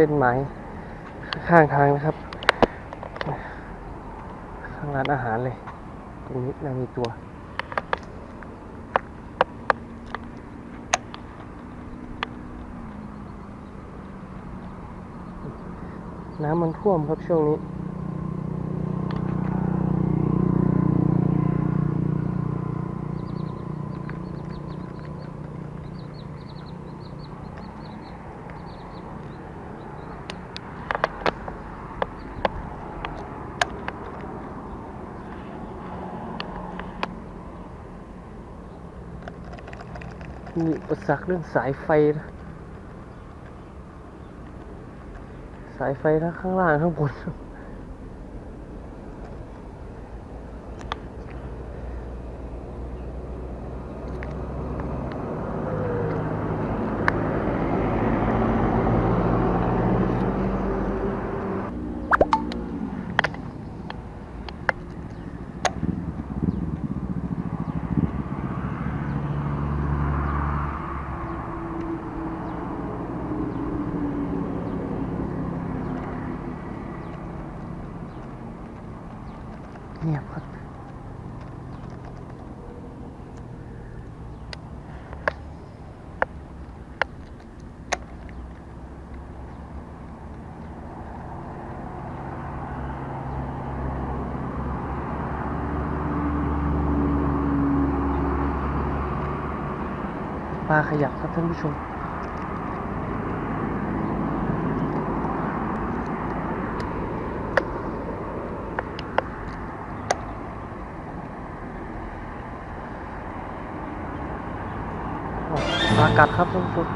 เป็นไม้ข้างทางนะครับ ข้างร้านอาหารเลย ตรงนี้ยังมีตัว น้ำมันท่วมครับช่วงนี้ มีอุปสรรคเรื่องสายไฟนะสายไฟทั้งข้างล่างข้างบน เงียบครับปลาขยับครับท่านผู้ชม ปลากัดครับท่านผู้ช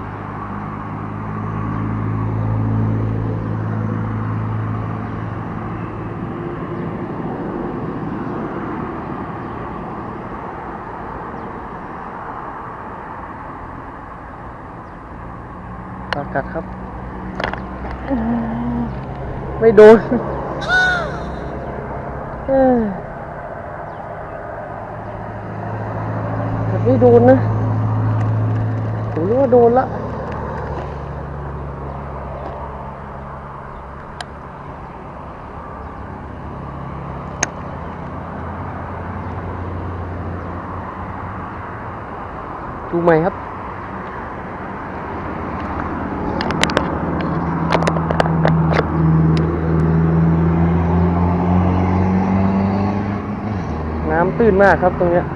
มากัดครับ ไม่โดนไม่โดนนะ ผมนึกว่าโดนละดูใหม่ครับน้ำตื้นมากครับตรงเนี้ย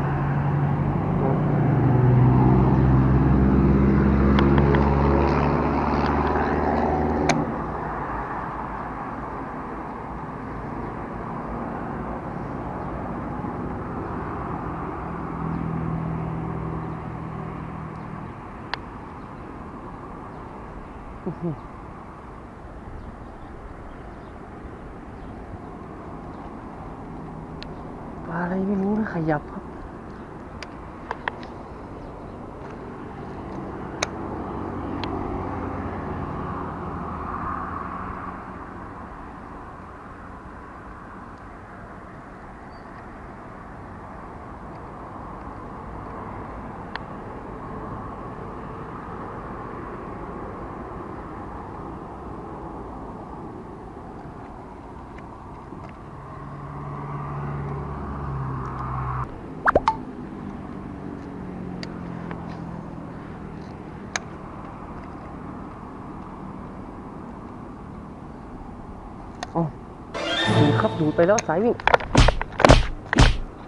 ปลาอะไรไม่รู้นะขยับครับ ครับดูไปแล้วสายวิ่ง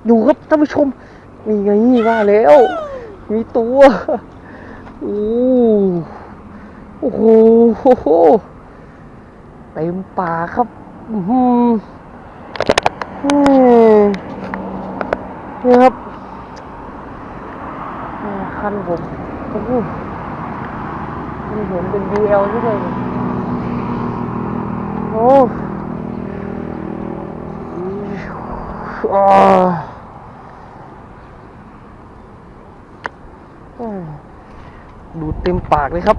ดูครับท่านผู้ชมมีไงว่าแล้ว มีตัวโอ้โอ้โหเต็มป่าครับอืมนี่ครับคันผมโอ้โหมันเห็นเป็น UL ใช่ไหมโอ้อ่าอืม ดูเต็มปากเลยครับ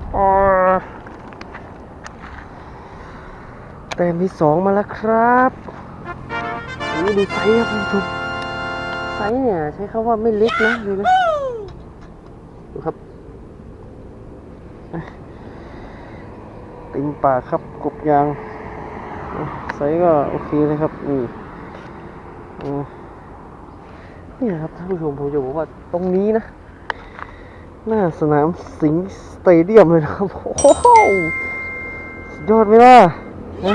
แต้มที่สองมาแล้วครับโอ้ดูไซส์ครับคุณผู้ชมไซส์เนี่ย ใช้คำว่าไม่เล็กนะดูนะดูครับเต็มปากครับกบยางไซส์ก็โอเคเลยครับนี่อืม นี่ครับท่านผู้ชมผมจะบอกว่าตรงนี้นะ หน้าสนามสิงห์สเตเดียมเลยนะครับ โอ้โหสุดยอดไหมล่ะนะ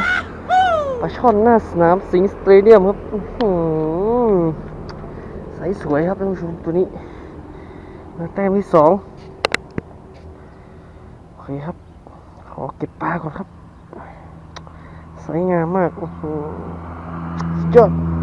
ปลาช่อนหน้าสนามสิงห์สเตเดียมครับอใสสวยครับท่านผู้ชมตัวนี้มาแต้มที่สองโอเคครับ ขอเก็บปลาก่อนครับสวยงามมากอื้อหือสุดยอด